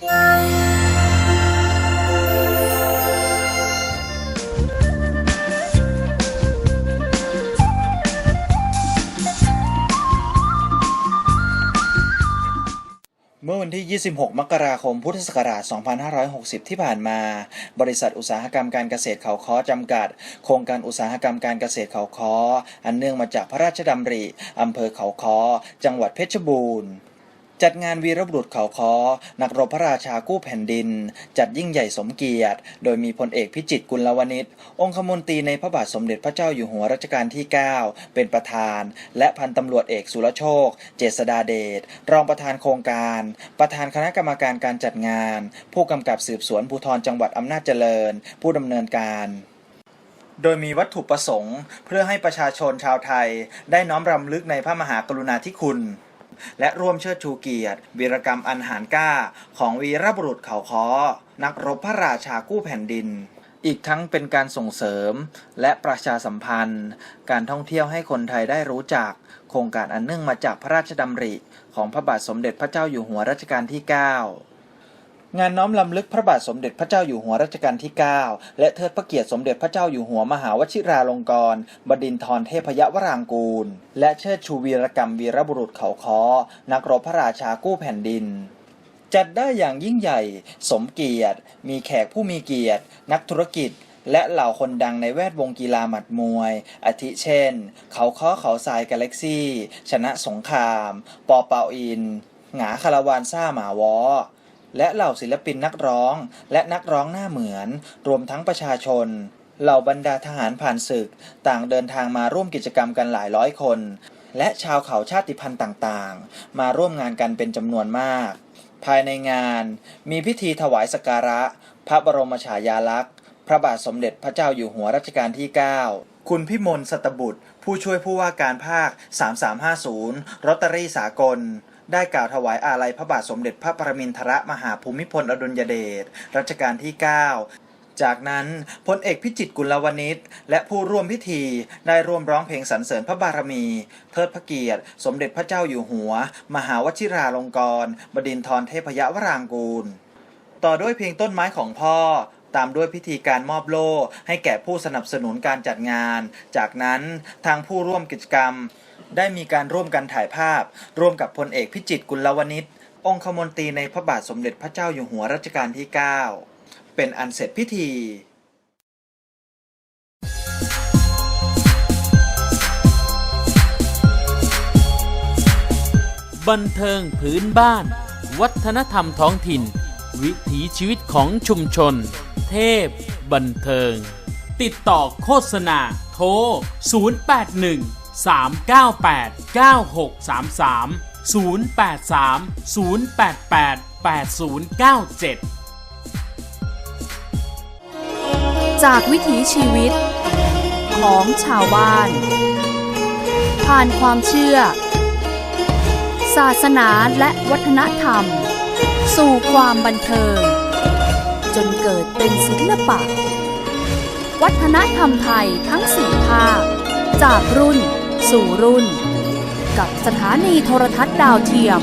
เมื่อวันที่ 26 มกราคม พุทธศักราช 2560 ที่ผ่านมา บริษัทอุตสาหกรรมการเกษตรเขาค้อจำกัด โครงการอุตสาหกรรมการเกษตรเขาค้อ อันเนื่องมาจากพระราชดำริ อำเภอเขาค้อ จังหวัดเพชรบูรณ์ จัดงานวีรบุรุษเขาคอ นักรบพระราชากู้แผ่นดิน จัดยิ่งใหญ่สมเกียรติ โดยมีพลเอกพิจิตรกุลวณิชองคมนตรีในพระบาทสมเด็จพระเจ้าอยู่หัวรัชกาลที่ 9 เป็นประธาน และพันตำรวจเอกสุรโชค เจษดาเดช รองประธานโครงการ ประธานคณะกรรมการการจัดงาน ผู้กำกับสืบสวนภูธรจังหวัดอำนาจเจริญ ผู้ดำเนินการโดยมีวัตถุประสงค์ เพื่อให้ประชาชนชาวไทยได้น้อมรำลึกในพระมหากรุณาธิคุณ และร่วมเชิดชูเกียรติ วีรกรรมอันหานกล้า ของวีรบุรุษเขาคอนักรบพระราชากู้แผ่นดินอีกทั้งเป็นการส่งเสริมและประชาสัมพันธ์ การท่องเที่ยวให้คนไทยได้รู้จัก โครงการอันเนื่องมาจากพระราชดำริ ของพระบาทสมเด็จพระเจ้าอยู่หัวรัชกาลที่ 9 งานน้อมลำลึกพระบาทสมเด็จพระเจ้าอยู่หัวรัชกาลที่ 9 และเทิดพระเกียรติสมเด็จพระเจ้าอยู่หัวมหาวชิราลงกรณบดินทรเทพยวรางกูล และเชิดชูวีรกรรมวีรบุรุษเขาค้อนักรบพระราชากู้แผ่นดิน จัดได้อย่างยิ่งใหญ่ สมเกียรติ มีแขกผู้มีเกียรติ นักธุรกิจ และเหล่าคนดังในแวดวงกีฬาหมัดมวย อาทิเช่น เขาค้อเขาทรายกาแล็กซี่ ชนะสงคราม ปอเปาอิน หงาคาราวานซ่าหมาวอ และเหล่าศิลปินนักร้อง และนักร้องหน้าเหมือน รวมทั้งประชาชน เหล่าบรรดาทหารผ่านศึก ต่างเดินทางมาร่วมกิจกรรมกันหลายร้อยคน และชาวเขาชาติพันธุ์ต่างๆ มาร่วมงานกันเป็นจำนวนมาก ภายในงานมีพิธีถวายสักการะ พระบรมฉายาลักษณ์ พระบาทสมเด็จพระเจ้าอยู่หัวรัชกาลที่ 9 คุณพิมลสตบุตร ผู้ช่วยผู้ว่าการภาค 3350รอตเตอรี่สากล ได้กล่าวถวายอาลัยพระบาทสมเด็จพระประมินทรมหาภูมิพลอดุลยเดชรัชกาลที่ 9 จากนั้นพลเอกพิจิตรกุลวณิชและผู้ร่วมพิธีได้ร่วมร้องเพลงสรรเสริญพระบารมี เทิดพระเกียรติ สมเด็จพระเจ้าอยู่หัว มหาวชิราลงกรณบดินทรเทพยวรางกูล ต่อด้วยเพลงต้นไม้ของพ่อตามด้วยพิธีการมอบโล่ให้แก่ผู้สนับสนุนการจัดงาน จากนั้นทางผู้ร่วมกิจกรรม ได้มีการร่วมกันถ่ายภาพ ร่วมกับพลเอกพิจิตรกุลวณิชองคมนตรีในพระบาทสมเด็จพระเจ้าอยู่หัวรัชกาลที่ 9 เป็นอันเสร็จพิธีบันเทิงพื้นบ้าน วัฒนธรรมท้องถิ่น วิถีชีวิตของชุมชน เทพ บันเทิง ติดต่อโฆษณาโทร 081 398 9633 083 088 8097 จากวิถีชีวิต ของชาวบ้าน ผ่านความเชื่อ ศาสนาและวัฒนธรรม สู่ความบันเทิง จนเกิดเป็นศิลปะ วัฒนธรรมไทยทั้งสี่ภาคจากรุ่น สู่รุ่น กับสถานีโทรทัศน์ดาวเทียม